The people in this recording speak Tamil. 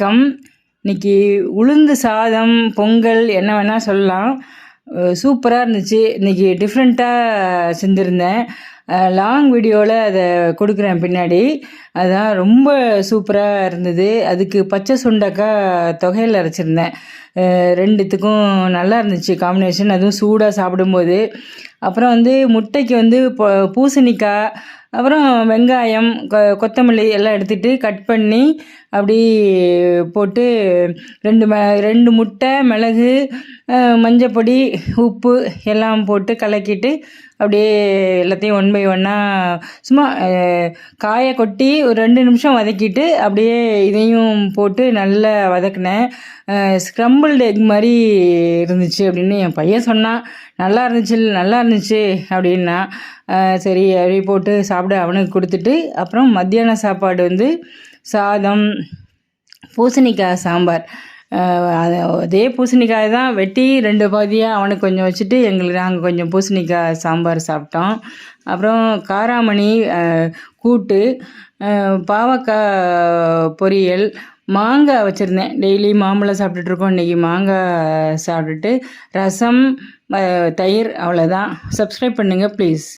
வணக்கம். இன்னைக்கு உளுந்து சாதம் பொங்கல் என்ன வேணால் சொல்லலாம். சூப்பராக இருந்துச்சு. இன்றைக்கி டிஃப்ரெண்ட்டாக செஞ்சுருந்தேன். லாங் வீடியோவில் அதை கொடுக்குறேன் பின்னாடி. அதான் ரொம்ப சூப்பராக இருந்தது. அதுக்கு பச்சை சுண்டக்காய் தொகையில் அரைச்சிருந்தேன். ரெண்டுத்துக்கும் நல்லா இருந்துச்சு காம்பினேஷன் அதுவும் சூடாக சாப்பிடும்போது. அப்புறம் வந்து முட்டைக்கு வந்து பூசணிக்காய் அப்புறம் வெங்காயம் கொ கொத்தமல்லி எல்லாம் எடுத்துகிட்டு கட் பண்ணி அப்படி போட்டு ரெண்டு ம ரெண்டு முட்டை மிளகு மஞ்சப்பொடி உப்பு எல்லாம் போட்டு கலக்கிட்டு அப்படியே எல்லாத்தையும் ஒன் பை ஒன்னாக சும்மா காயை கொட்டி ஒரு ரெண்டு நிமிஷம் வதக்கிட்டு அப்படியே இதையும் போட்டு நல்லா வதக்கினேன் ஸ்க்ரம்பிள்டு எக் மாதிரி இருந்துச்சு அப்படின்னு என் பையன் சொன்னான். நல்லா இருந்துச்சு நல்லா இருந்துச்சு அப்படின்னா சரி அப்படி போட்டு சாப்பிட அவனுக்கு கொடுத்துட்டு அப்புறம் மத்தியான சாப்பாடு வந்து சாதம் பூசணிக்காய் சாம்பார். அதே பூசணிக்காய் தான் வெட்டி ரெண்டு பாதியாக அவனுக்கு கொஞ்சம் வச்சுட்டு எங்களுக்கு நாங்கள் கொஞ்சம் பூசணிக்காய் சாம்பார் சாப்பிட்டோம். அப்புறம் காராமணி கூட்டு பாவக்காய் பொரியல் மாங்காய் வச்சுருந்தேன். டெய்லி மாம்பழம் சாப்பிட்டுட்ருக்கோம் இன்றைக்கி மாங்காய் சாப்பிட்டுட்டு ரசம் தயிர் அவ்வளோதான் சப்ஸ்கிரைப் பண்ணுங்கள் ப்ளீஸ்.